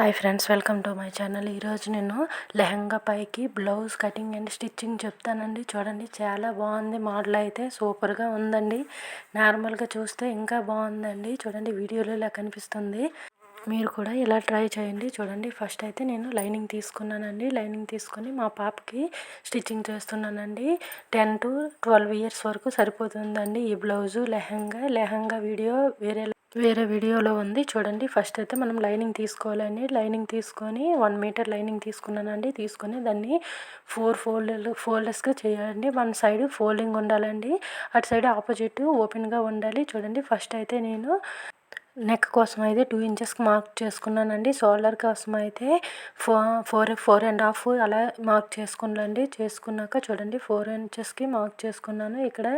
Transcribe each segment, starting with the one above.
Hi friends welcome to my channel. ఈరోజు నేను లెహంగా పైకి బ్లౌజ్ కటింగ్ అండ్ స్టిచ్చింగ్ చెప్తానండి. చూడండి చాలా బాగుంది. మోడల్ అయితే సూపర్గా ఉందండి. నార్మల్గా చూస్తే ఇంకా బాగుందండి. చూడండి వీడియోలో ఇలా కనిపిస్తుంది. మీరు కూడా ఇలా ట్రై చేయండి. చూడండి ఫస్ట్ అయితే నేను లైనింగ్ తీసుకున్నానండి. లైనింగ్ తీసుకొని మా పాపకి స్టిచ్చింగ్ చేస్తున్నానండి. టెన్ టు ట్వెల్వ్ ఇయర్స్ వరకు సరిపోతుందండి ఈ బ్లౌజు. లెహంగా లెహంగా వీడియో వేరే వేరే వీడియోలో ఉంది. చూడండి. ఫస్ట్ అయితే మనం లైనింగ్ తీసుకోవాలండి లైనింగ్ తీసుకొని వన్ మీటర్ లైనింగ్ తీసుకున్నానండి. తీసుకొని దాన్ని ఫోర్ ఫోల్డ్ ఫోల్డర్స్గా చేయాలండి. వన్ సైడ్ ఫోల్డింగ్ ఉండాలండి. అటు సైడ్ ఆపోజిట్ ఓపెన్గా ఉండాలి. చూడండి. ఫస్ట్ అయితే నేను నెక్ కోసం అయితే టూ ఇంచెస్కి మార్క్ చేసుకున్నానండి. షోల్డర్ కోసం అయితే four four four and half అలా మార్క్ చేసుకున్నాండి చేసుకున్నాక చూడండి ఫోర్ ఇంచెస్కి మార్క్ చేసుకున్నాను. ఇక్కడ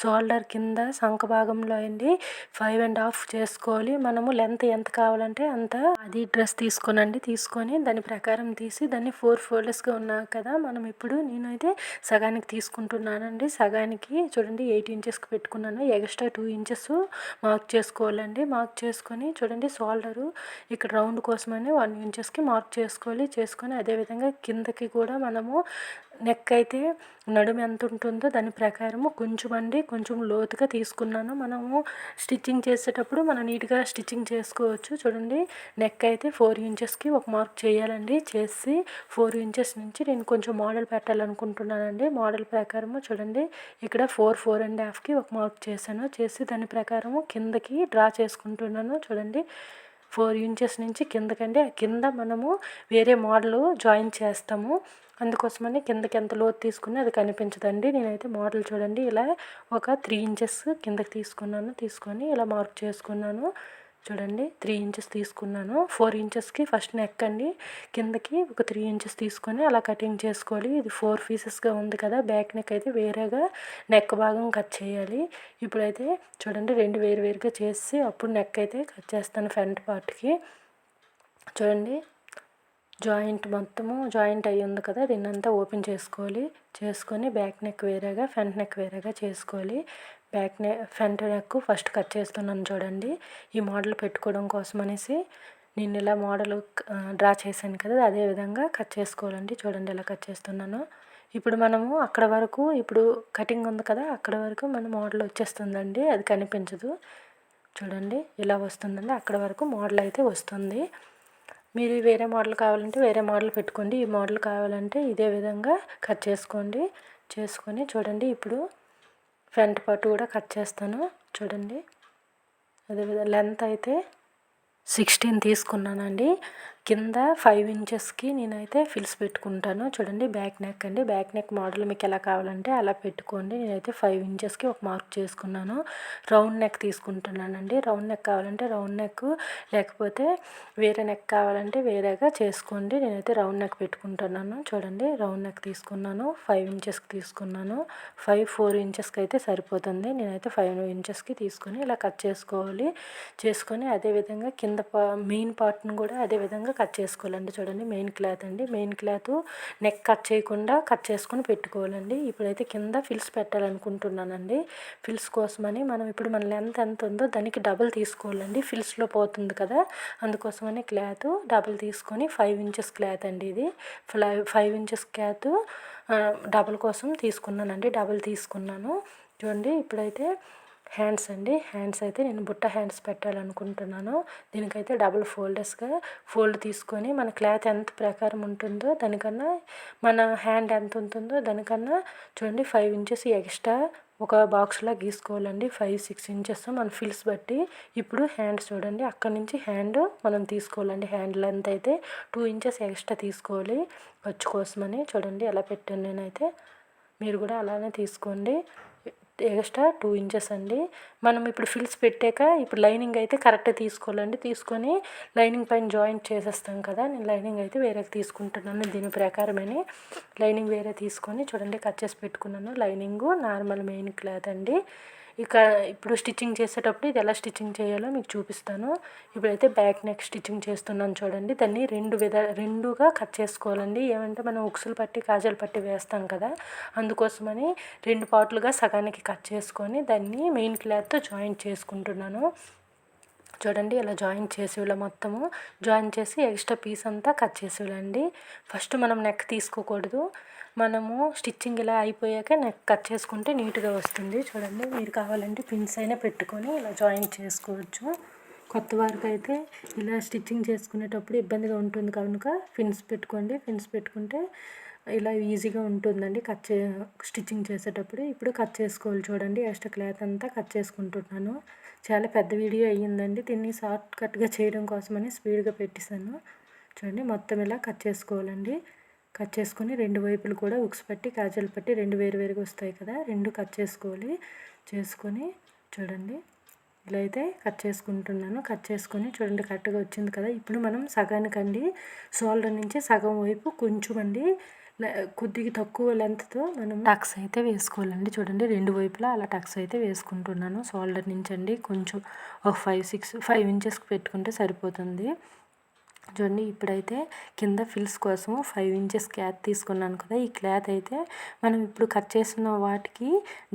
షోల్డర్ కింద సంఖ భాగంలో అండి ఫైవ్ అండ్ హాఫ్ చేసుకోవాలి. మనము లెంత్ ఎంత కావాలంటే అంత అది డ్రెస్ తీసుకోనండి. తీసుకొని దాని ప్రకారం తీసి దాన్ని ఫోర్ ఫోల్డర్స్గా ఉన్నా కదా మనం ఇప్పుడు నేనైతే సగానికి తీసుకుంటున్నానండి. సగానికి చూడండి ఎయిట్ ఇంచెస్కి పెట్టుకున్నాను. ఎక్స్ట్రా టూ ఇంచెస్ మార్క్ చేసుకోవాలండి. మార్క్ చేసుకొని చూడండి షోల్డరు ఇక్కడ రౌండ్ కోసమని వన్ ఇంచెస్కి మార్క్ చేసుకోవాలి. చేసుకొని అదేవిధంగా కిందకి కూడా మనము నెక్ అయితే నడుము ఎంత ఉంటుందో దాని ప్రకారము కొంచెం అండి కొంచెం లోతుగా తీసుకున్నాను. మనము స్టిచ్చింగ్ చేసేటప్పుడు మనం నీట్గా స్టిచ్చింగ్ చేసుకోవచ్చు. చూడండి నెక్ అయితే ఫోర్ ఇంచెస్కి ఒక మార్క్ చేయాలండి. చేసి ఫోర్ ఇంచెస్ నుంచి నేను కొంచెం మోడల్ పెట్టాలనుకుంటున్నానండి. మోడల్ ప్రకారము చూడండి ఇక్కడ ఫోర్ ఫోర్ అండ్ హాఫ్కి ఒక మార్క్ చేశాను. చేసి దాని ప్రకారము కిందకి డ్రా చేసుకుంటున్నాను. చూడండి ఫోర్ ఇంచెస్ నుంచి కిందకండి. కింద మనము వేరే మోడల్ జాయిన్ చేస్తాము. అందుకోసమని కిందకి ఎంత లోతు తీసుకుని అది కనిపించదండి. నేనైతే మోడల్ చూడండి. ఇలా ఒక త్రీ ఇంచెస్ కిందకి తీసుకున్నాను. తీసుకొని ఇలా మార్క్ చేసుకున్నాను. చూడండి త్రీ ఇంచెస్ తీసుకున్నాను. ఫోర్ ఇంచెస్కి ఫస్ట్ నెక్ అండి. కిందకి ఒక త్రీ ఇంచెస్ తీసుకొని అలా కటింగ్ చేసుకోవాలి. ఇది ఫోర్ పీసెస్గా ఉంది కదా. బ్యాక్ నెక్ అయితే వేరేగా నెక్ భాగం కట్ చేయాలి. ఇప్పుడైతే చూడండి రెండు వేరు వేరుగా చేసి అప్పుడు నెక్ అయితే కట్ చేస్తాను ఫ్రంట్ పార్ట్కి. చూడండి జాయింట్ మొత్తము జాయింట్ అయ్యి ఉంది కదా దీన్ని అంతా ఓపెన్ చేసుకోవాలి. చేసుకొని బ్యాక్ నెక్ వేరేగా ఫ్రంట్ నెక్ వేరేగా చేసుకోవాలి. Back neck front neck first cut చేస్తున్నాను చూడండి. ఈ మోడల్ పెట్టుకోవడం కోసం అనేసి నేను ఇలా మోడల్ డ్రా చేశాను కదా అదే విధంగా కట్ చేసుకోవాలండి. చూడండి ఇలా కట్ చేస్తున్నాను. ఇప్పుడు మనము అక్కడ వరకు ఇప్పుడు కటింగ్ ఉంది కదా అక్కడ వరకు మన మోడల్ వచ్చేస్తుందండి. అది కనిపించదు. చూడండి ఇలా వస్తుందండి. అక్కడ వరకు మోడల్ అయితే వస్తుంది. మీరు వేరే మోడల్ కావాలంటే వేరే మోడల్ పెట్టుకోండి. ఈ మోడల్ కావాలంటే ఇదే విధంగా కట్ చేసుకోండి. చేసుకొని చూడండి. ఇప్పుడు ఫ్రంట్ పార్ట్ కూడా కట్ చేస్తాను. చూడండి. అదేవిధంగా లెంత్ అయితే సిక్స్టీన్ తీసుకున్నానండి. కింద ఫైవ్ ఇంచెస్కి నేనైతే ఫిల్స్ పెట్టుకుంటాను. చూడండి బ్యాక్ నెక్ అండి. బ్యాక్ నెక్ మోడల్ మీకు ఎలా కావాలంటే అలా పెట్టుకోండి. నేనైతే ఫైవ్ ఇంచెస్కి ఒక మార్క్ చేసుకున్నాను. రౌండ్ నెక్ తీసుకుంటున్నానండి. రౌండ్ నెక్ కావాలంటే రౌండ్ నెక్ లేకపోతే వేరే నెక్ కావాలంటే వేరేగా చేసుకోండి. నేనైతే రౌండ్ నెక్ పెట్టుకుంటున్నాను. చూడండి రౌండ్ నెక్ తీసుకున్నాను. ఫైవ్ ఇంచెస్కి తీసుకున్నాను. ఫైవ్ ఫోర్ ఇంచెస్కి అయితే సరిపోతుంది. నేనైతే ఫైవ్ ఇంచెస్కి తీసుకొని ఇలా కట్ చేసుకోవాలి. చేసుకొని అదేవిధంగా కింద మెయిన్ పార్ట్ను కూడా అదేవిధంగా విధంగా కట్ చేసుకోవాలండి చూడండి మెయిన్ క్లాత్ అండి. మెయిన్ క్లాత్ నెక్ కట్ చేయకుండా కట్ చేసుకొని పెట్టుకోవాలండి. ఇప్పుడైతే కింద ఫిల్స్ పెట్టాలనుకుంటున్నానండి. ఫిల్స్ కోసమని మనం ఇప్పుడు మన లెంత్ ఎంత ఉందో దానికి డబుల్ తీసుకోవాలండి. ఫిల్స్లో పోతుంది కదా అందుకోసమని క్లాత్ డబుల్ తీసుకొని ఫైవ్ ఇంచెస్ క్లాత్ అండి ఇది. ఫైవ్ ఇంచెస్ క్లాత్ డబుల్ కోసం తీసుకున్నానండి. డబుల్ తీసుకున్నాను. చూడండి ఇప్పుడైతే హ్యాండ్స్ అండి. హ్యాండ్స్ అయితే నేను బుట్ట హ్యాండ్స్ పెట్టాలనుకుంటున్నాను. దీనికైతే డబుల్ ఫోల్డర్స్గా ఫోల్డ్ తీసుకొని మన క్లాత్ ఎంత ప్రకారం ఉంటుందో దానికన్నా మన హ్యాండ్ ఎంత ఉంటుందో దానికన్నా చూడండి ఫైవ్ ఇంచెస్ ఎక్స్ట్రా ఒక బాక్స్లా గీసుకోవాలండి. ఫైవ్ సిక్స్ ఇంచెస్ మన ఫిల్స్ బట్టి. ఇప్పుడు హ్యాండ్స్ చూడండి. అక్కడ నుంచి హ్యాండ్ మనం తీసుకోవాలండి. హ్యాండ్ లెంత్ అయితే టూ ఇంచెస్ ఎక్స్ట్రా తీసుకోవాలి. ఖర్చు కోసమని చూడండి ఎలా పెట్టాను నేనైతే. మీరు కూడా అలానే తీసుకోండి. ఎక్స్ట్రా టూ ఇంచెస్ అండి. మనం ఇప్పుడు ఫిల్స్ పెట్టాక ఇప్పుడు లైనింగ్ అయితే కరెక్ట్గా తీసుకోవాలండి. తీసుకొని లైనింగ్ పైన జాయింట్ చేసేస్తాం కదా నేను లైనింగ్ అయితే వేరే తీసుకుంటున్నాను దీని ప్రకారమని. లైనింగ్ వేరే తీసుకొని చూడండి కట్ చేసి పెట్టుకున్నాను. లైనింగ్ నార్మల్ మెయిన్ క్లాత్ అండి. ఇక ఇప్పుడు స్టిచ్చింగ్ చేసేటప్పుడు ఇది ఎలా స్టిచ్చింగ్ చేయాలో మీకు చూపిస్తాను. ఇప్పుడైతే బ్యాక్ నెక్ స్టిచ్చింగ్ చేస్తున్నాను చూడండి. దాన్ని రెండు విధ రెండుగా కట్ చేసుకోవాలండి. ఏమంటే మనం ఉక్సులు పట్టి కాజలు పట్టి వేస్తాం కదా అందుకోసమని రెండు పార్ట్లుగా సగానికి కట్ చేసుకొని దాన్ని మెయిన్ క్లాత్తో జాయింట్ చేసుకుంటున్నాను. చూడండి ఇలా జాయిన్ చేసి మొత్తము. జాయిన్ చేసి ఎక్స్ట్రా పీస్ అంతా కట్ చేసి ఫస్ట్ మనం నెక్ తీసుకోకూడదు. మనము స్టిచ్చింగ్ ఇలా అయిపోయాక నెక్ కట్ చేసుకుంటే నీట్గా వస్తుంది. చూడండి మీరు కావాలంటే పిన్స్ అయినా పెట్టుకొని ఇలా జాయిన్ చేసుకోవచ్చు. కొత్త వారికి అయితే ఇలా స్టిచ్చింగ్ చేసుకునేటప్పుడు ఇబ్బందిగా ఉంటుంది కనుక పిన్స్ పెట్టుకోండి. పిన్స్ పెట్టుకుంటే ఇలా ఈజీగా ఉంటుందండి కట్ చే స్టిచ్చింగ్ చేసేటప్పుడు. ఇప్పుడు కట్ చేసుకోవాలి చూడండి. ఎక్స్ట్రా క్లాత్ అంతా కట్ చేసుకుంటున్నాను. చాలా పెద్ద వీడియో అయ్యిందండి. దీన్ని షార్ట్ కట్గా చేయడం కోసమని స్పీడ్గా పెట్టేశాను. చూడండి మొత్తం ఇలా కట్ చేసుకోవాలండి. కట్ చేసుకొని రెండు వైపులు కూడా ఉక్స్ పట్టి కాజల్ పట్టి రెండు వేరు వేరుగా వస్తాయి కదా రెండు కట్ చేసుకోవాలి. చేసుకొని చూడండి. ఇలా అయితే కట్ చేసుకుంటున్నాను. కట్ చేసుకొని చూడండి కరెక్ట్గా వచ్చింది కదా. ఇప్పుడు మనం సగానికండి. షోల్డర్ నుంచి సగం వైపు కొంచెం అండి కొద్దిగా తక్కువ లెంత్తో మనం టక్స్ అయితే వేసుకోవాలండి. చూడండి రెండు వైపులా అలా టక్స్ అయితే వేసుకుంటున్నాను. షోల్డర్ నుంచి అండి కొంచెం ఒక ఫైవ్ సిక్స్ ఫైవ్ ఇంచెస్కి పెట్టుకుంటే సరిపోతుంది. చూడండి ఇప్పుడైతే కింద ఫిల్స్ కోసం ఫైవ్ ఇంచెస్ క్లాత్ తీసుకున్నాను కదా ఈ క్లాత్ అయితే మనం ఇప్పుడు కట్ చేసిన వాటికి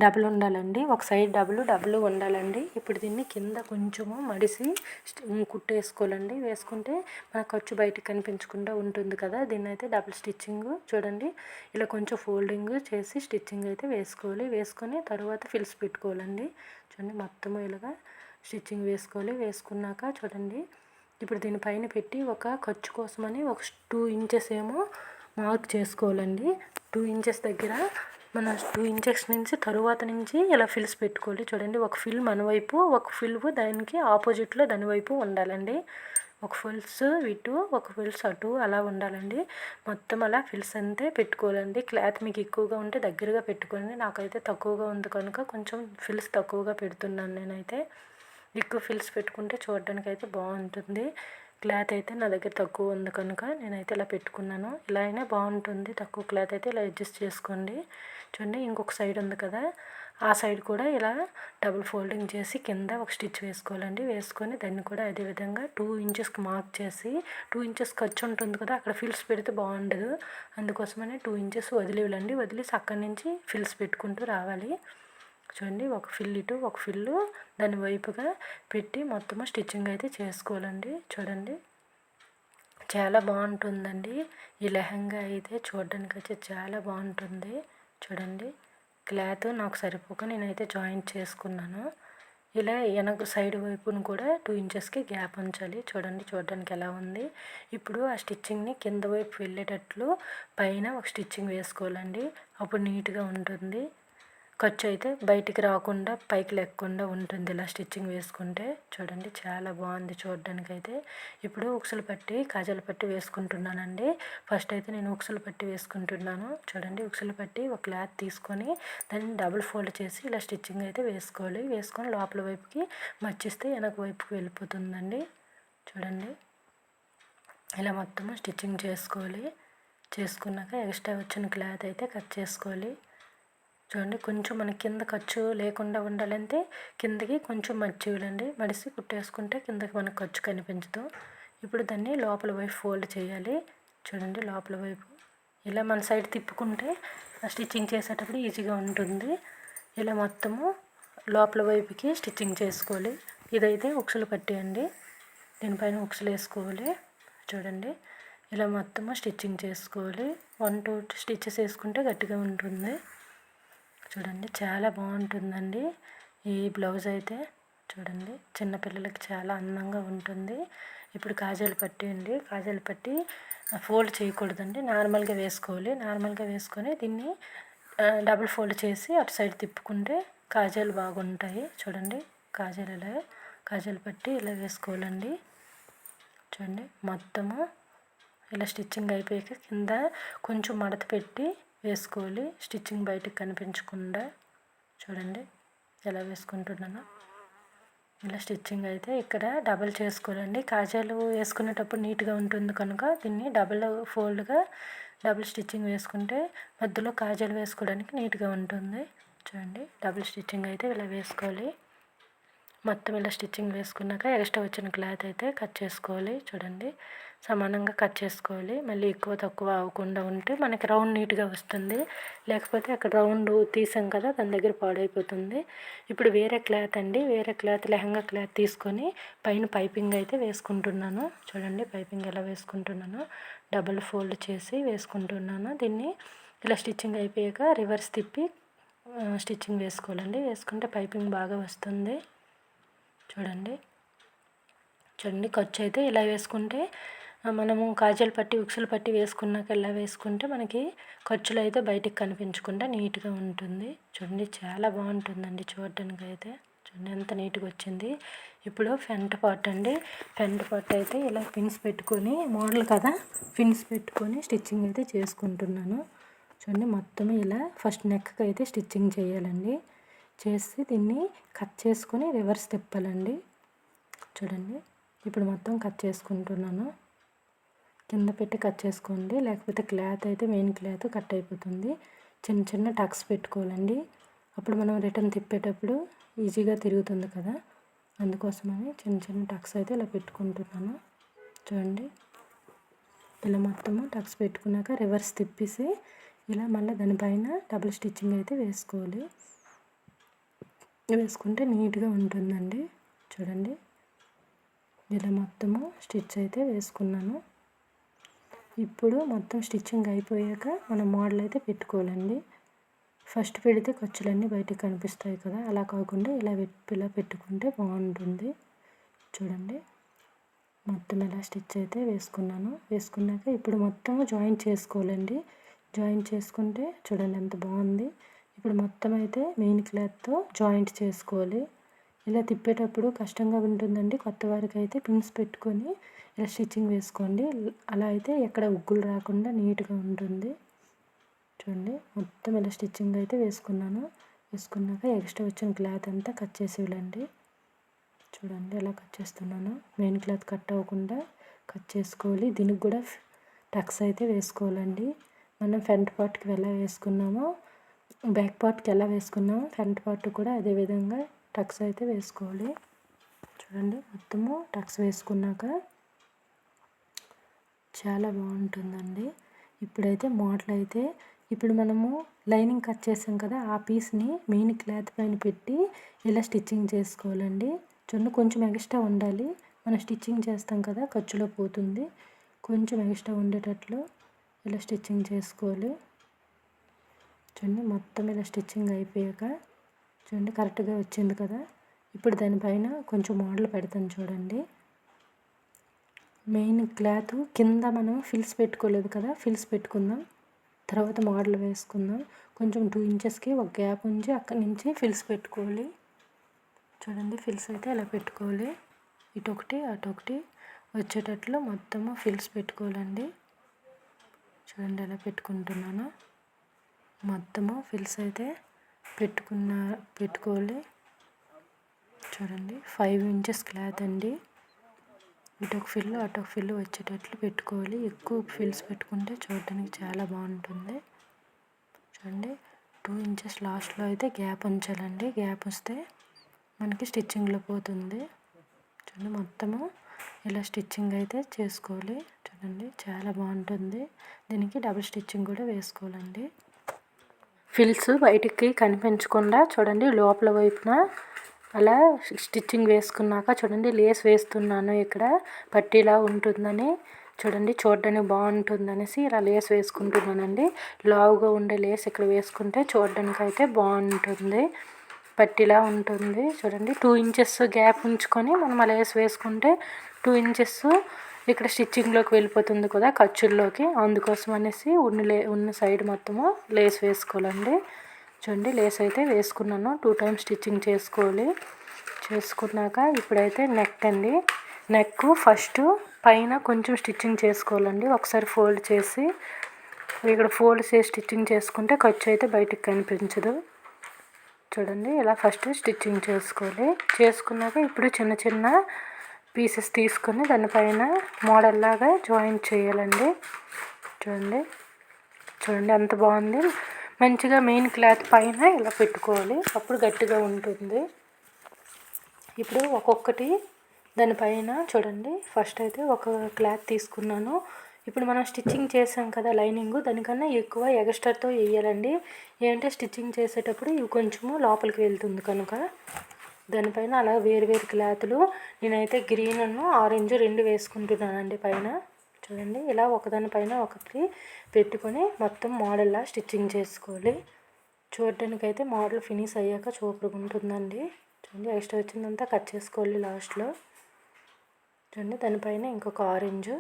డబుల్ ఉండాలండి. ఒక సైడ్ డబుల్ డబుల్ ఉండాలండి. ఇప్పుడు దీన్ని కింద కొంచెము మడిసి కుట్టేసుకోవాలండి. వేసుకుంటే మన ఖర్చు బయటకు కనిపించకుండా ఉంటుంది కదా దీన్ని అయితే డబుల్ స్టిచ్చింగ్ చూడండి. ఇలా కొంచెం ఫోల్డింగ్ చేసి స్టిచ్చింగ్ అయితే వేసుకోవాలి. వేసుకొని తర్వాత ఫిల్స్ పెట్టుకోవాలండి. చూడండి మొత్తము ఇలాగా స్టిచ్చింగ్ వేసుకోవాలి. వేసుకున్నాక చూడండి ఇప్పుడు దీనిపైన పెట్టి ఒక ఖర్చు కోసమని ఒక టూ ఇంచెస్ ఏమో మార్క్ చేసుకోవాలండి. టూ ఇంచెస్ దగ్గర మన టూ ఇంచెస్ నుంచి తరువాత నుంచి ఇలా ఫిల్స్ పెట్టుకోవాలి. చూడండి ఒక ఫిల్ మన వైపు ఒక ఫిల్ దానికి ఆపోజిట్లో దాని వైపు ఉండాలండి. ఒక ఫిల్స్ ఇటు ఒక ఫిల్స్ అటు అలా ఉండాలండి. మొత్తం అలా ఫిల్స్ అంతే పెట్టుకోవాలండి. క్లాత్ మీకు ఎక్కువగా ఉంటే దగ్గరగా పెట్టుకోండి. నాకైతే తక్కువగా ఉంది కనుక కొంచెం ఫిల్స్ తక్కువగా పెడుతున్నాను నేనైతే. ఎక్కువ ఫిల్స్ పెట్టుకుంటే చూడడానికి అయితే బాగుంటుంది. క్లాత్ అయితే నా దగ్గర తక్కువ ఉంది కనుక నేనైతే ఇలా పెట్టుకున్నాను. ఇలా అయినా బాగుంటుంది. తక్కువ క్లాత్ అయితే ఇలా అడ్జస్ట్ చేసుకోండి. చూడండి ఇంకొక సైడ్ ఉంది కదా. ఆ సైడ్ కూడా ఇలా డబుల్ ఫోల్డింగ్ చేసి కింద ఒక స్టిచ్ వేసుకోవాలండి. వేసుకొని దాన్ని కూడా అదే విధంగా టూ ఇంచెస్కి మార్క్ చేసి టూ ఇంచెస్ ఖర్చు ఉంటుంది కదా అక్కడ ఫిల్స్ పెడితే బాగుండదు. అందుకోసమని టూ ఇంచెస్ వదిలేయాలండి. వదిలేసి అక్కడి నుంచి ఫిల్స్ పెట్టుకుంటూ రావాలి. చూడండి ఒక ఫిల్ ఇటు ఒక ఫిల్లు దాని వైపుగా పెట్టి మొత్తము స్టిచ్చింగ్ అయితే చేసుకోవాలండి. చూడండి. చాలా బాగుంటుందండి. ఈ లెహంగా అయితే చూడడానికి వచ్చి చాలా బాగుంటుంది. చూడండి. క్లాత్ నాకు సరిపోక నేనైతే జాయింట్ చేసుకున్నాను. ఇలా వెనక సైడ్ వైపును కూడా టూ ఇంచెస్కి గ్యాప్ ఉంచాలి. చూడండి చూడడానికి ఎలా ఉంది. ఇప్పుడు ఆ స్టిచ్చింగ్ని కింద వైపు వెళ్ళేటట్లు పైన ఒక స్టిచ్చింగ్ వేసుకోవాలండి. అప్పుడు నీట్గా ఉంటుంది. ఖర్చు అయితే బయటికి రాకుండా పైకి లేకుండా ఉంటుంది. ఇలా స్టిచ్చింగ్ వేసుకుంటే చూడండి చాలా బాగుంది చూడడానికి అయితే ఇప్పుడు ఉక్సులు పట్టి కాజాలు పట్టి వేసుకుంటున్నానండి. ఫస్ట్ అయితే నేను ఉక్సులు పట్టి వేసుకుంటున్నాను. చూడండి ఉక్సులు పట్టి ఒక క్లాత్ తీసుకొని దాన్ని డబుల్ ఫోల్డ్ చేసి ఇలా స్టిచ్చింగ్ అయితే వేసుకోవాలి. వేసుకొని లోపల వైపుకి మర్చిస్తే వెనక వైపుకి వెళ్ళిపోతుందండి. చూడండి. ఇలా మొత్తము స్టిచ్చింగ్ చేసుకోవాలి. చేసుకున్నాక ఎక్స్ట్రా వచ్చిన క్లాత్ అయితే కట్ చేసుకోవాలి. చూడండి కొంచెం మన కింద ఖర్చు లేకుండా ఉండాలంటే కిందకి కొంచెం మర్చి మడిసి కుట్టేసుకుంటే కిందకి మనకు ఖర్చు కనిపించదు. ఇప్పుడు దాన్ని లోపల వైపు ఫోల్డ్ చేయాలి. చూడండి లోపల వైపు. ఇలా మన సైడ్ తిప్పుకుంటే స్టిచ్చింగ్ చేసేటప్పుడు ఈజీగా ఉంటుంది. ఇలా మొత్తము లోపల వైపుకి స్టిచ్చింగ్ చేసుకోవాలి. ఇదైతే ఉక్సులు పట్టేయండి. దీనిపైన ఉక్సులు వేసుకోవాలి. చూడండి ఇలా మొత్తము స్టిచ్చింగ్ చేసుకోవాలి. వన్ టూ స్టిచ్చెస్ వేసుకుంటే గట్టిగా ఉంటుంది. చూడండి చాలా బాగుంటుందండి. ఈ బ్లౌజ్ అయితే చూడండి చిన్నపిల్లలకి చాలా అందంగా ఉంటుంది. ఇప్పుడు కాజాలు పట్టి అండి. కాజాలు పట్టి ఫోల్డ్ చేయకూడదండి. నార్మల్గా వేసుకోవాలి. నార్మల్గా వేసుకొని దీన్ని డబుల్ ఫోల్డ్ చేసి అటు సైడ్ తిప్పుకుంటే కాజాలు బాగుంటాయి. చూడండి కాజాలు ఇలా కాజాలు పట్టి ఇలా వేసుకోవాలండి. చూడండి మొత్తము ఇలా స్టిచ్చింగ్ అయిపోయాక కింద కొంచెం మడత పెట్టి వేసుకోవాలి. స్టిచ్చింగ్ బయటకు కనిపించకుండా చూడండి ఎలా వేసుకుంటున్నాను. ఇలా స్టిచ్చింగ్ అయితే ఇక్కడ డబల్ చేసుకోవాలండి. కాజాలు వేసుకునేటప్పుడు నీట్గా ఉంటుంది కనుక దీన్ని డబల్ ఫోల్డ్గా డబుల్ స్టిచ్చింగ్ వేసుకుంటే మధ్యలో కాజాలు వేసుకోవడానికి నీట్గా ఉంటుంది. చూడండి డబుల్ స్టిచ్చింగ్ అయితే ఇలా వేసుకోవాలి. మొత్తం ఇలా స్టిచ్చింగ్ వేసుకున్నాక ఎక్స్ట్రా వచ్చిన క్లాత్ అయితే కట్ చేసుకోవాలి చూడండి. సమానంగా కట్ చేసుకోవాలి. మళ్ళీ ఎక్కువ తక్కువ అవ్వకుండా ఉంటే మనకి రౌండ్ నీట్గా వస్తుంది. లేకపోతే అక్కడ రౌండ్ తీసాం కదా దాని దగ్గర పాడైపోతుంది. ఇప్పుడు వేరే క్లాత్ అండి. వేరే క్లాత్ లెహంగా క్లాత్ తీసుకొని పైన పైపింగ్ అయితే వేసుకుంటున్నాను. చూడండి పైపింగ్ ఎలా వేసుకుంటున్నాను. డబుల్ ఫోల్డ్ చేసి వేసుకుంటున్నాను. దీన్ని ఇలా స్టిచ్చింగ్ అయిపోయాక రివర్స్ తిప్పి స్టిచ్చింగ్ వేసుకోవాలండి. వేసుకుంటే పైపింగ్ బాగా వస్తుంది. చూడండి. చూడండి ఖర్చు అయితే ఇలా వేసుకుంటే మనము కాజల్ పట్టి ఉక్సులు పట్టి వేసుకున్నాక ఇలా వేసుకుంటే మనకి ఖర్చులు అయితే బయటికి కనిపించకుండా నీట్గా ఉంటుంది. చూడండి చాలా బాగుంటుందండి చూడడానికి అయితే చూడండి ఎంత నీట్గా వచ్చింది. ఇప్పుడు ఫెంట్ పార్ట్ అండి. ఫెంట్ పార్ట్ అయితే ఇలా పిన్స్ పెట్టుకొని మోడల్ కదా పిన్స్ పెట్టుకొని స్టిచ్చింగ్ అయితే చేసుకుంటున్నాను. చూడండి మొత్తం ఇలా ఫస్ట్ నెక్కి అయితే స్టిచ్చింగ్ చేయాలండి. చేసి దీన్ని కట్ చేసుకొని రివర్స్ తిప్పాలండి. చూడండి ఇప్పుడు మొత్తం కట్ చేసుకుంటున్నాను. కింద పెట్టి కట్ చేసుకోండి లేకపోతే క్లాత్ అయితే మెయిన్ క్లాత్ కట్ అయిపోతుంది. చిన్న చిన్న టక్స్ పెట్టుకోవాలండి. అప్పుడు మనం రిటర్న్ తిప్పేటప్పుడు ఈజీగా తిరుగుతుంది కదా. అందుకోసమని చిన్న చిన్న టక్స్ అయితే ఇలా పెట్టుకుంటున్నాను. చూడండి ఇలా మొత్తము టక్స్ పెట్టుకున్నాక రివర్స్ తిప్పేసి ఇలా మళ్ళీ దానిపైన డబుల్ స్టిచ్చింగ్ అయితే వేసుకోవాలి. వేసుకుంటే నీట్గా ఉంటుందండి. చూడండి. ఇలా మొత్తము స్టిచ్ అయితే వేసుకున్నాను. ఇప్పుడు మొత్తం స్టిచ్చింగ్ అయిపోయాక మనం మోడల్ అయితే పెట్టుకోవాలండి. ఫస్ట్ పెడితే ఖర్చులన్నీ బయటకు కనిపిస్తాయి కదా. అలా కాకుండా ఇలా ఇలా పెట్టుకుంటే బాగుంటుంది. చూడండి. మొత్తం ఇలా స్టిచ్ అయితే వేసుకున్నాను. వేసుకున్నాక ఇప్పుడు మొత్తం జాయింట్ చేసుకోవాలండి. జాయింట్ చేసుకుంటే చూడండి ఎంత బాగుంది. ఇప్పుడు మొత్తం అయితే మెయిన్ క్లాత్తో జాయింట్ చేసుకోవాలి. ఇలా తిప్పేటప్పుడు కష్టంగా ఉంటుందండి. కొత్త వారికి అయితే పిన్స్ పెట్టుకొని ఇలా స్టిచ్చింగ్ వేసుకోండి. అలా అయితే ఎక్కడ ఉగ్గులు రాకుండా నీట్గా ఉంటుంది. చూడండి మొత్తం ఇలా స్టిచ్చింగ్ అయితే వేసుకున్నాను. వేసుకున్నాక ఎక్స్ట్రా వచ్చిన క్లాత్ అంతా కట్ చేసి వెళ్ళండి చూడండి ఎలా కట్ చేస్తున్నాను. మెయిన్ క్లాత్ కట్ అవ్వకుండా కట్ చేసుకోవాలి. దీనికి కూడా టక్స్ అయితే వేసుకోవాలండి. మనం ఫ్రంట్ పార్ట్కి ఎలా వేసుకున్నామో బ్యాక్ పార్ట్కి ఎలా వేసుకున్నామో ఫ్రంట్ పార్ట్ కూడా అదే విధంగా టక్స్ అయితే వేసుకోవాలి. చూడండి మొత్తము టక్స్ వేసుకున్నాక చాలా బాగుంటుందండి. ఇప్పుడైతే మోడల్ అయితే ఇప్పుడు మనము లైనింగ్ కట్ చేసాం కదా ఆ పీస్ని మెయిన్ క్లాత్ పైన పెట్టి ఇలా స్టిచ్చింగ్ చేసుకోవాలండి. చూడండి కొంచెం ఎక్స్ట్రా ఉండాలి. మనం స్టిచ్చింగ్ చేస్తాం కదా ఖర్చులో పోతుంది. కొంచెం ఎక్స్ట్రా ఉండేటట్లు ఇలా స్టిచ్చింగ్ చేసుకోవాలి. చూడండి మొత్తం ఇలా స్టిచ్చింగ్ అయిపోయాక చూడండి కరెక్ట్గా వచ్చింది కదా. ఇప్పుడు దానిపైన కొంచెం మోడల్ పెడతాను చూడండి. మెయిన్ క్లాత్ కింద మనం ఫిల్స్ పెట్టుకోలేదు కదా ఫిల్స్ పెట్టుకుందాం. తర్వాత మోడల్ వేసుకుందాం. కొంచెం టూ ఇంచెస్కి ఒక గ్యాప్ ఉంచి అక్కడి నుంచి ఫిల్స్ పెట్టుకోవాలి. చూడండి ఫిల్స్ అయితే ఇలా పెట్టుకోవాలి. ఇటొకటి అటొకటి అటు ఒకటి వచ్చేటట్లు మొత్తము ఫిల్స్ పెట్టుకోవాలండి. చూడండి ఎలా పెట్టుకుంటున్నాను. మొత్తము ఫిల్స్ అయితే పెట్టుకున్న పెట్టుకోవాలి. చూడండి ఫైవ్ ఇంచెస్ క్లాత్ అండి. ఇటు ఒక ఫిల్ అటు ఒక ఫిల్ వచ్చేటట్లు పెట్టుకోవాలి. ఎక్కువ ఫిల్స్ పెట్టుకుంటే చూడడానికి చాలా బాగుంటుంది. చూడండి టూ ఇంచెస్ లాస్ట్లో అయితే గ్యాప్ ఉంచాలండి. గ్యాప్ వస్తే మనకి స్టిచ్చింగ్లో పోతుంది. చూడండి మొత్తము ఇలా స్టిచ్చింగ్ అయితే చేసుకోవాలి. చూడండి చాలా బాగుంటుంది. దీనికి డబుల్ స్టిచ్చింగ్ కూడా వేసుకోవాలండి. ఫిల్స్ బయటికి కనిపించకుండా చూడండి లోపల వైపున అలా స్టిచ్చింగ్ వేసుకున్నాక చూడండి లేస్ వేస్తున్నాను ఇక్కడ. పట్టీలా ఉంటుందని చూడండి చూడడానికి బాగుంటుందనేసి ఇలా లేస్ వేసుకుంటున్నానండి. లావుగా ఉండే లేస్ ఇక్కడ వేసుకుంటే చూడడానికి అయితే బాగుంటుంది. పట్టిలా ఉంటుంది. చూడండి టూ ఇంచెస్ గ్యాప్ ఉంచుకొని మనం ఆ లేస్ వేసుకుంటే టూ ఇంచెస్ ఇక్కడ స్టిచ్చింగ్లోకి వెళ్ళిపోతుంది కదా ఖర్చుల్లోకి అందుకోసం అనేసి ఉన్న లే ఉన్న సైడ్ మొత్తము లేస్ వేసుకోవాలండి. చూడండి లేస్ అయితే వేసుకున్నాను. టూ టైమ్స్ స్టిచ్చింగ్ చేసుకోవాలి. చేసుకున్నాక ఇప్పుడైతే నెక్ అండి. నెక్ ఫస్ట్ పైన కొంచెం స్టిచ్చింగ్ చేసుకోవాలండి. ఒకసారి ఫోల్డ్ చేసి ఇక్కడ ఫోల్డ్ చేసి స్టిచ్చింగ్ చేసుకుంటే ఖర్చు అయితే బయటికి కనిపించదు. చూడండి ఇలా ఫస్ట్ స్టిచ్చింగ్ చేసుకోవాలి. చేసుకున్నాక ఇప్పుడు చిన్న చిన్న పీసెస్ తీసుకొని దానిపైన మోడల్ లాగా జాయిన్ చేయాలండి. చూడండి. చూడండి ఎంత బాగుంది. మంచిగా మెయిన్ క్లాత్ పైన ఇలా పెట్టుకోవాలి. అప్పుడు గట్టిగా ఉంటుంది. ఇప్పుడు ఒక్కొక్కటి దానిపైన చూడండి. ఫస్ట్ అయితే ఒక క్లాత్ తీసుకున్నాను. ఇప్పుడు మనం స్టిచ్చింగ్ చేసాం కదా లైనింగ్ దానికన్నా ఎక్కువ ఎగస్ట్రాతో వేయాలండి. ఏంటంటే స్టిచ్చింగ్ చేసేటప్పుడు ఇవి కొంచెము లోపలికి వెళ్తుంది కనుక. దానిపైన అలా వేరు వేరు క్లాత్లు. నేనైతే గ్రీన్ ఆరెంజ్ రెండు వేసుకుంటున్నానండి పైన. చూడండి ఇలా ఒకదానిపైన ఒకటి పెట్టుకొని మొత్తం మోడల్లా స్టిచ్చింగ్ చేసుకోవాలి. చూడటానికైతే మోడల్ ఫినిష్ అయ్యాక చూపురుగా ఉంటుందండి చూడండి ఎక్స్ట్రా వచ్చిందంతా కట్ చేసుకోవాలి లాస్ట్లో చూడండి దానిపైన ఇంకొక ఆరెంజ్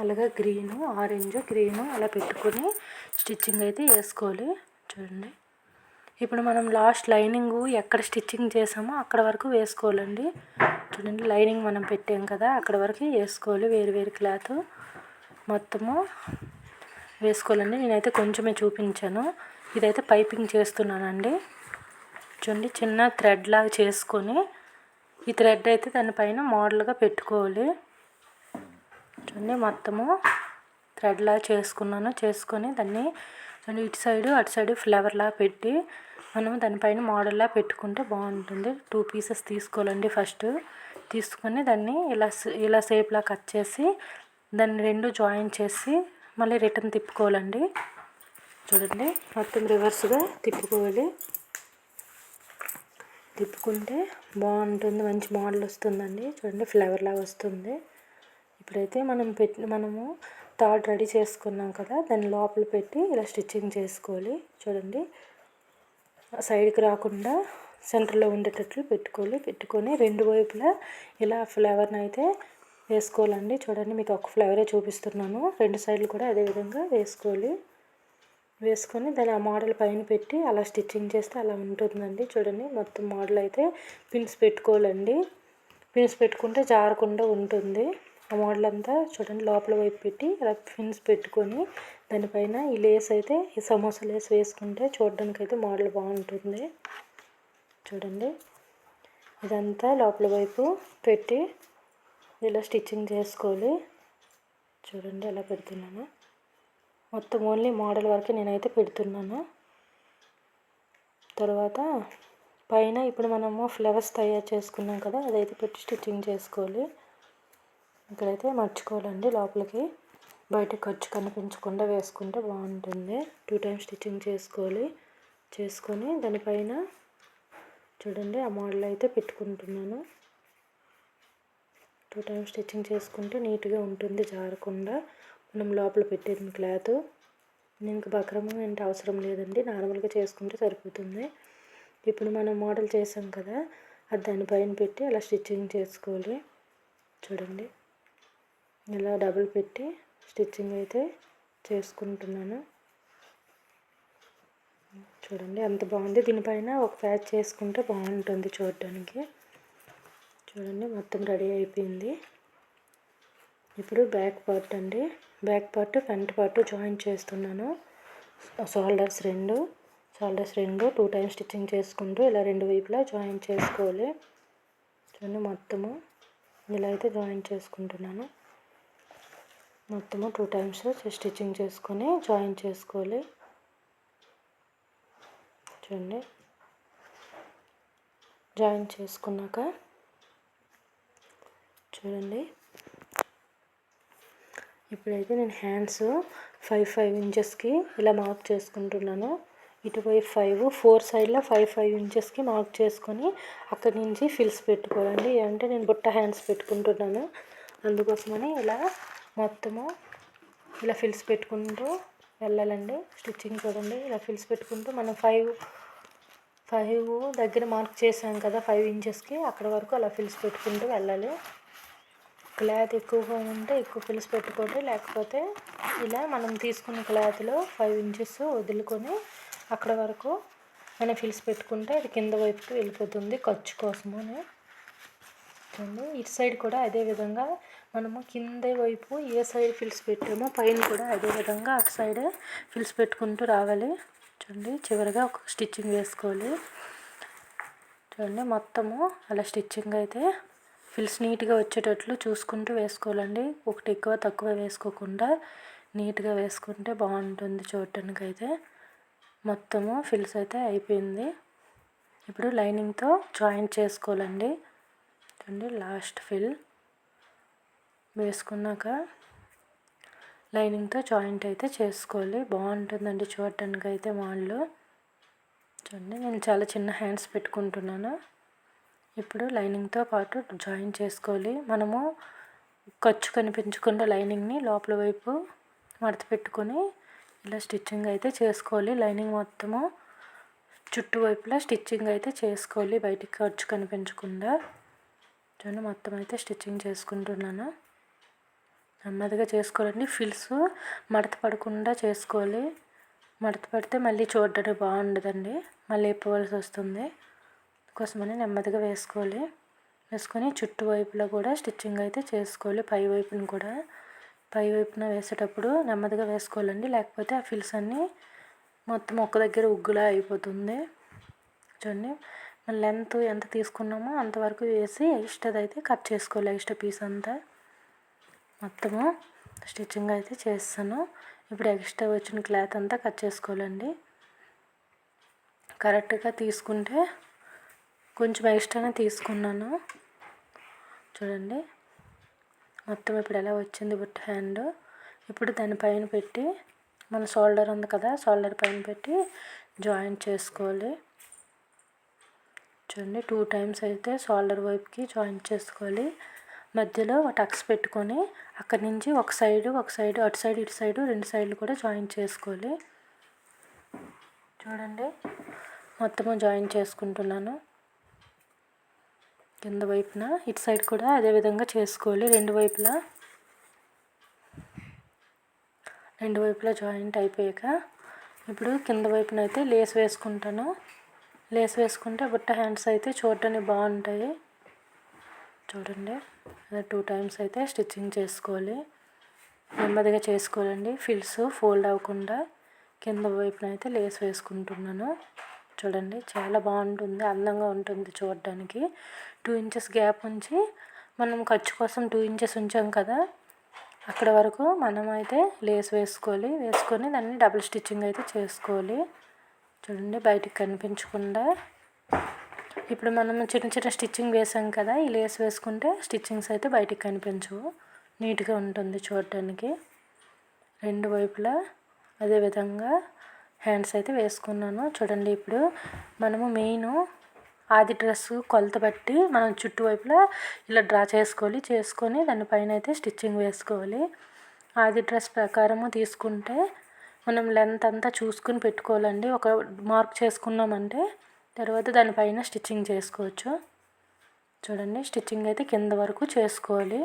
అలాగే గ్రీను ఆరెంజ్ గ్రీను అలా పెట్టుకొని స్టిచ్చింగ్ అయితే వేసుకోవాలి చూడండి. ఇప్పుడు మనం లాస్ట్ లైనింగ్ ఎక్కడ స్టిచ్చింగ్ చేసామో అక్కడ వరకు వేసుకోవాలండి. చూడండి లైనింగ్ మనం పెట్టాం కదా అక్కడ వరకు వేసుకోవాలి. వేరు వేరు క్లాత్ మొత్తము వేసుకోవాలండి. నేనైతే కొంచెమే చూపించాను. ఇదైతే పైపింగ్ చేస్తున్నానండి. చూడండి చిన్న థ్రెడ్ లాగా చేసుకొని ఈ థ్రెడ్ అయితే దానిపైన మోడల్గా పెట్టుకోవాలి. చూడండి మొత్తము థ్రెడ్ లాగా చేసుకున్నాను. చేసుకొని దాన్ని చూడండి ఇటు సైడు అటు సైడు ఫ్లవర్లా పెట్టి మనం దానిపైన మోడల్లా పెట్టుకుంటే బాగుంటుంది. టూ పీసెస్ తీసుకోవాలండి ఫస్ట్. తీసుకొని దాన్ని ఇలా ఇలా షేప్లా కట్ చేసి దాన్ని రెండు జాయిన్ చేసి మళ్ళీ రిటర్న్ తిప్పుకోవాలండి. చూడండి మొత్తం రివర్స్గా తిప్పుకోవాలి. తిప్పుకుంటే బాగుంటుంది మంచి మోడల్ వస్తుందండి. చూడండి ఫ్లవర్ లాగా వస్తుంది. ఇప్పుడైతే మనం పెట్టి మనము థర్డ్ రెడీ చేసుకున్నాం కదా దాన్ని లోపల పెట్టి ఇలా స్టిచ్చింగ్ చేసుకోవాలి. చూడండి సైడ్కి రాకుండా సెంటర్లో ఉండేటట్లు పెట్టుకోవాలి. పెట్టుకొని రెండు వైపులా ఇలా ఫ్లేవర్ని అయితే వేసుకోవాలండి. చూడండి మీకు ఒక ఫ్లేవరే చూపిస్తున్నాను. రెండు సైడ్లు కూడా అదే విధంగా వేసుకోవాలి. వేసుకొని దాన్ని ఆ మోడల్ పైన పెట్టి అలా స్టిచ్చింగ్ చేస్తే అలా ఉంటుందండి. చూడండి మొత్తం మోడల్ అయితే పిన్స్ పెట్టుకోవాలండి. పిన్స్ పెట్టుకుంటే జారకుండా ఉంటుంది. ఆ మోడల్ అంతా చూడండి లోపల వైపు పెట్టి అలా పిన్స్ పెట్టుకొని దానిపైన ఈ లేస్ అయితే ఈ సమోసా లేస్ వేసుకుంటే చూడడానికి అయితే మోడల్ బాగుంటుంది. చూడండి ఇదంతా లోపల వైపు పెట్టి ఇలా స్టిచ్చింగ్ చేసుకోవాలి. చూడండి ఎలా పెడుతున్నాను. మొత్తం ఓన్లీ మోడల్ వరకే నేనైతే పెడుతున్నాను. తర్వాత పైన ఇప్పుడు మనము ఫ్లవర్స్ తయారు చేసుకున్నాం కదా అదైతే పెట్టి స్టిచ్చింగ్ చేసుకోవాలి. ఇక్కడైతే మర్చిపోవాలండి లోపలికి. బయట ఖర్చు కనిపించకుండా వేసుకుంటే బాగుంటుంది. టూ టైమ్స్ స్టిచ్చింగ్ చేసుకోవాలి. చేసుకొని దానిపైన చూడండి ఆ మోడల్ అయితే పెట్టుకుంటున్నాను. టూ టైమ్స్ స్టిచ్చింగ్ చేసుకుంటే నీట్గా ఉంటుంది జారకుండా. మనం లోపల పెట్టేది క్లాత్. దీనికి బక్రమం ఏంటి అవసరం లేదండి నార్మల్గా చేసుకుంటే సరిపోతుంది. ఇప్పుడు మనం మోడల్ చేసాం కదా అది దానిపైన పెట్టి అలా స్టిచ్చింగ్ చేసుకోవాలి. చూడండి. ఇలా డబుల్ పెట్టి స్టిచ్చింగ్ అయితే చేసుకుంటున్నాను. చూడండి ఎంత బాగుంది. దీనిపైన ఒక ప్యాచ్ చేసుకుంటే బాగుంటుంది చూడడానికి చూడండి మొత్తం రెడీ అయిపోయింది. ఇప్పుడు బ్యాక్ పార్ట్ అండి. Back part front part join చేస్తున్నాను. షోల్డర్స్ రెండు. షోల్డర్స్ రెండు టూ టైమ్స్ స్టిచ్చింగ్ చేసుకుంటూ ఇలా రెండు వైపులా జాయిన్ చేసుకోవాలి. చూడండి మొత్తము. ఇలా అయితే జాయిన్ చేసుకుంటున్నాను. మొత్తము టూ టైమ్స్ స్టిచ్చింగ్ చేసుకొని జాయిన్ చేసుకోవాలి. చూడండి. జాయిన్ చేసుకున్నాక చూడండి. ఇప్పుడైతే నేను హ్యాండ్స్ ఫైవ్ ఫైవ్ ఇంచెస్కి ఇలా మార్క్ చేసుకుంటున్నాను. ఇటువైపు ఫైవ్ ఫోర్ సైడ్లో ఫైవ్ ఫైవ్ ఇంచెస్కి మార్క్ చేసుకొని అక్కడి నుంచి ఫిల్స్ పెట్టుకోవాలండి. అంటే నేను బుట్ట హ్యాండ్స్ పెట్టుకుంటున్నాను. అందుకోసమని ఇలా మొత్తము ఇలా ఫిల్స్ పెట్టుకుంటూ వెళ్ళాలండి. స్టిచ్చింగ్ చూడండి ఇలా ఫిల్స్ పెట్టుకుంటూ మనం ఫైవ్ ఫైవ్ దగ్గర మార్క్ చేసాం కదా ఫైవ్ ఇంచెస్కి అక్కడ వరకు అలా ఫిల్స్ పెట్టుకుంటూ వెళ్ళాలి. క్లాత్ ఎక్కువగా ఉంటే ఎక్కువ ఫిల్స్ పెట్టుకోండి లేకపోతే ఇలా మనం తీసుకున్న క్లాత్లో ఫైవ్ ఇంచెస్ వదులుకొని అక్కడ వరకు మనం ఫిల్స్ పెట్టుకుంటే అది కింద వైపుకి వెళ్ళిపోతుంది ఖర్చు కోసమని. చూడండి ఇటు సైడ్ కూడా అదే విధంగా మనము కింద వైపు ఏ సైడ్ ఫిల్స్ పెట్టామో పైన కూడా అదే విధంగా అటు సైడ్ ఫిల్స్ పెట్టుకుంటూ రావాలి. చూడండి చివరిగా ఒక స్టిచ్చింగ్ వేసుకోవాలి. చూడండి మొత్తము అలా స్టిచ్చింగ్ అయితే ఫిల్స్ నీట్గా వచ్చేటట్లు చూసుకుంటూ వేసుకోవాలండి. ఒకటి ఎక్కువ తక్కువ వేసుకోకుండా నీట్గా వేసుకుంటే బాగుంటుంది చూడటానికి అయితే. మొత్తము ఫిల్స్ అయితే అయిపోయింది. ఇప్పుడు లైనింగ్తో జాయింట్ చేసుకోవాలండి. చూడండి లాస్ట్ ఫిల్ వేసుకున్నాక లైనింగ్తో జాయింట్ అయితే చేసుకోవాలి. బాగుంటుందండి చూడటానికి అయితే మాల్లో. చూడండి నేను చాలా చిన్న హ్యాండ్స్ పెట్టుకుంటున్నాను. ఇప్పుడు లైనింగ్తో పాటు జాయిన్ చేసుకోవాలి. మనము ఖర్చు కనిపించకుండా లైనింగ్ని లోపల వైపు మడత పెట్టుకొని ఇలా స్టిచ్చింగ్ అయితే చేసుకోవాలి. లైనింగ్ మొత్తము చుట్టువైపులా స్టిచ్చింగ్ అయితే చేసుకోవాలి. బయటికి ఖర్చు కనిపించకుండా. చూడండి మొత్తం అయితే స్టిచ్చింగ్ చేసుకుంటున్నాను. నెమ్మదిగా చేసుకోవాలండి. ఫిల్స్ మడత పడకుండా చేసుకోవాలి. మడత పడితే మళ్ళీ చూడడానికి బాగుండదండి. మళ్ళీ ఇప్పవలసి వస్తుంది. కోసమని నెమ్మదిగా వేసుకోవాలి. వేసుకొని చుట్టువైపులా కూడా స్టిచ్చింగ్ అయితే చేసుకోవాలి. పై వైపున కూడా. పై వైపున వేసేటప్పుడు నెమ్మదిగా వేసుకోవాలండి. లేకపోతే ఆ ఫిల్స్ అన్నీ మొత్తం ఒక్క దగ్గర ఉగ్గులా అయిపోతుంది. చూడండి. లెంత్ ఎంత తీసుకున్నామో అంతవరకు వేసి ఎక్స్ట్రాది అయితే కట్ చేసుకోవాలి ఎక్స్ట్రా పీస్ అంతా. మొత్తము స్టిచ్చింగ్ అయితే చేస్తాను. ఇప్పుడు ఎక్స్ట్రా వచ్చిన క్లాత్ అంతా కట్ చేసుకోవాలండి. కరెక్ట్గా తీసుకుంటే కొంచెం ఎక్స్ట్రానే తీసుకున్నాను. చూడండి. మొత్తం ఇప్పుడు ఎలా వచ్చింది బుట్ట హ్యాండ్. ఇప్పుడు దాని పైన పెట్టి మన షోల్డర్ ఉంది కదా షోల్డర్ పైన పెట్టి జాయింట్ చేసుకోవాలి. చూడండి టూ టైమ్స్ అయితే షోల్డర్ వైపుకి జాయింట్ చేసుకోవాలి. మధ్యలో టక్స్ పెట్టుకొని అక్కడి నుంచి ఒక సైడు ఒక సైడు అటు సైడ్ ఇటు సైడు రెండు సైడ్లు కూడా జాయిన్ చేసుకోవాలి. చూడండి. మొత్తము జాయిన్ చేసుకుంటున్నాను. కింద వైపున ఇటు సైడ్ కూడా అదే విధంగా చేసుకోవాలి. రెండు వైపులా రెండు వైపులా జాయింట్ అయిపోయాక ఇప్పుడు కింద వైపున అయితే లేస్ వేసుకుంటాను. లేస్ వేసుకుంటే బుట్ట హ్యాండ్స్ అయితే చూడటానికి బాగుంటాయి. చూడండి. టూ టైమ్స్ అయితే స్టిచ్చింగ్ చేసుకోవాలి. నెమ్మదిగా చేసుకోవాలండి. ఫిల్స్ ఫోల్డ్ అవ్వకుండా కింద వైపున అయితే లేస్ వేసుకుంటున్నాను. చూడండి. చాలా బాగుంటుంది. అందంగా ఉంటుంది చూడడానికి. టూ ఇంచెస్ గ్యాప్ ఉంచి మనం ఖర్చు కోసం టూ ఇంచెస్ ఉంచాం కదా అక్కడ వరకు మనం అయితే లేస్ వేసుకోవాలి. వేసుకొని దాన్ని డబుల్ స్టిచ్చింగ్ అయితే చేసుకోవాలి. చూడండి బయటికి కనిపించకుండా. ఇప్పుడు మనం చిన్న చిన్న స్టిచ్చింగ్ వేసాం కదా ఈ లేస్ వేసుకుంటే స్టిచ్చింగ్స్ అయితే బయటికి కనిపించవు. నీట్గా ఉంటుంది చూడటానికి. రెండు వైపులా అదేవిధంగా హ్యాండ్స్ అయితే వేసుకున్నాను. చూడండి ఇప్పుడు మనము మెయిన్ ఆది డ్రెస్ కొలత బట్టి మనం చుట్టువైపులా ఇలా డ్రా చేసుకోవాలి. చేసుకొని దానిపైన అయితే స్టిచ్చింగ్ వేసుకోవాలి. ఆది డ్రెస్ ప్రకారము తీసుకుంటే మనం లెంత్ అంతా చూసుకుని పెట్టుకోవాలండి. ఒక మార్క్ చేసుకున్నామంటే తర్వాత దానిపైన స్టిచ్చింగ్ చేసుకోవచ్చు. చూడండి స్టిచ్చింగ్ అయితే కింద వరకు చేసుకోవాలి.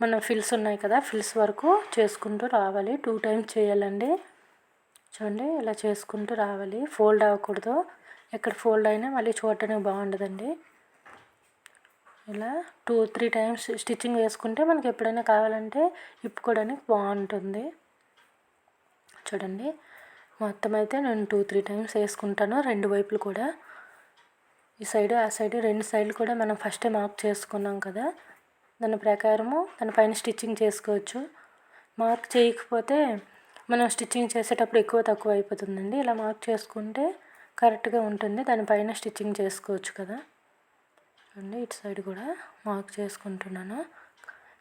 మన ఫిల్స్ ఉన్నాయి కదా ఫిల్స్ వరకు చేసుకుంటూ రావాలి. టూ టైమ్స్ చేయాలండి. చూడండి ఇలా చేసుకుంటూ రావాలి. ఫోల్డ్ అవ్వకూడదు. ఎక్కడ ఫోల్డ్ అయినా మళ్ళీ చూడటానికి బాగుండదండి. ఇలా టూ త్రీ టైమ్స్ స్టిచ్చింగ్ వేసుకుంటే మనకి ఎప్పుడైనా కావాలంటే ఇప్పుకోవడానికి బాగుంటుంది. చూడండి. మొత్తం అయితే నేను టూ త్రీ టైమ్స్ వేసుకుంటాను. రెండు వైపులు కూడా. ఈ సైడ్ ఆ సైడ్ రెండు సైడ్లు కూడా మనం ఫస్టే మార్క్ చేసుకున్నాం కదా. దాని ప్రకారము దాని పైన స్టిచ్చింగ్ చేసుకోవచ్చు. మార్క్ చేయకపోతే మనం స్టిచ్చింగ్ చేసేటప్పుడు ఎక్కువ తక్కువ అయిపోతుందండి. ఇలా మార్క్ చేసుకుంటే కరెక్ట్గా ఉంటుంది. దానిపైన స్టిచ్చింగ్ చేసుకోవచ్చు కదా. అండి ఇటు సైడ్ కూడా మార్క్ చేసుకుంటున్నాను.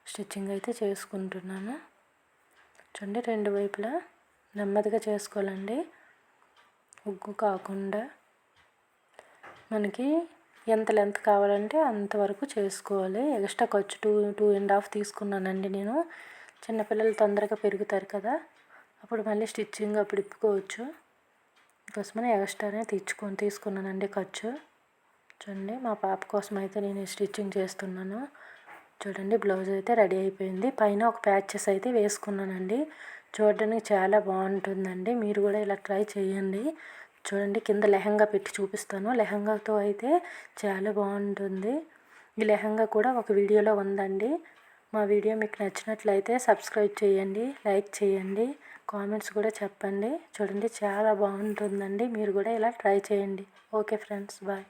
స్టిచ్చింగ్ అయితే చేసుకుంటున్నాను. చూడండి రెండు వైపులా నెమ్మదిగా చేసుకోవాలండి. ఉగ్గు కాకుండా మనకి ఎంత లెంత్ కావాలంటే అంతవరకు చేసుకోవాలి. ఎక్స్ట్రా ఖర్చు టూ టూ అండ్ హాఫ్ తీసుకున్నానండి నేను. చిన్నపిల్లలు తొందరగా పెరుగుతారు కదా అప్పుడు మళ్ళీ స్టిచ్చింగ్ అప్పుడు ఇప్పుకోవచ్చు. కోసమని ఎక్స్ట్రానే తీర్చుకొని తీసుకున్నానండి ఖర్చు. చూడండి మా పాప కోసం అయితే నేను స్టిచ్చింగ్ చేస్తున్నాను. చూడండి బ్లౌజ్ అయితే రెడీ అయిపోయింది. పైన ఒక ప్యాచెస్ అయితే వేసుకున్నానండి. చూడడానికి చాలా బాగుంటుందండి. మీరు కూడా ఇలా ట్రై చేయండి. చూడండి కింద లెహంగా పెట్టి చూపిస్తాను. లెహంగాతో అయితే చాలా బాగుంటుంది. ఈ లెహంగా కూడా ఒక వీడియోలో ఉందండి. మా వీడియో మీకు నచ్చినట్లయితే సబ్స్క్రైబ్ చేయండి లైక్ చేయండి కామెంట్స్ కూడా చెప్పండి. చూడండి చాలా బాగుంటుందండి. మీరు కూడా ఇలా ట్రై చేయండి. Okay friends bye.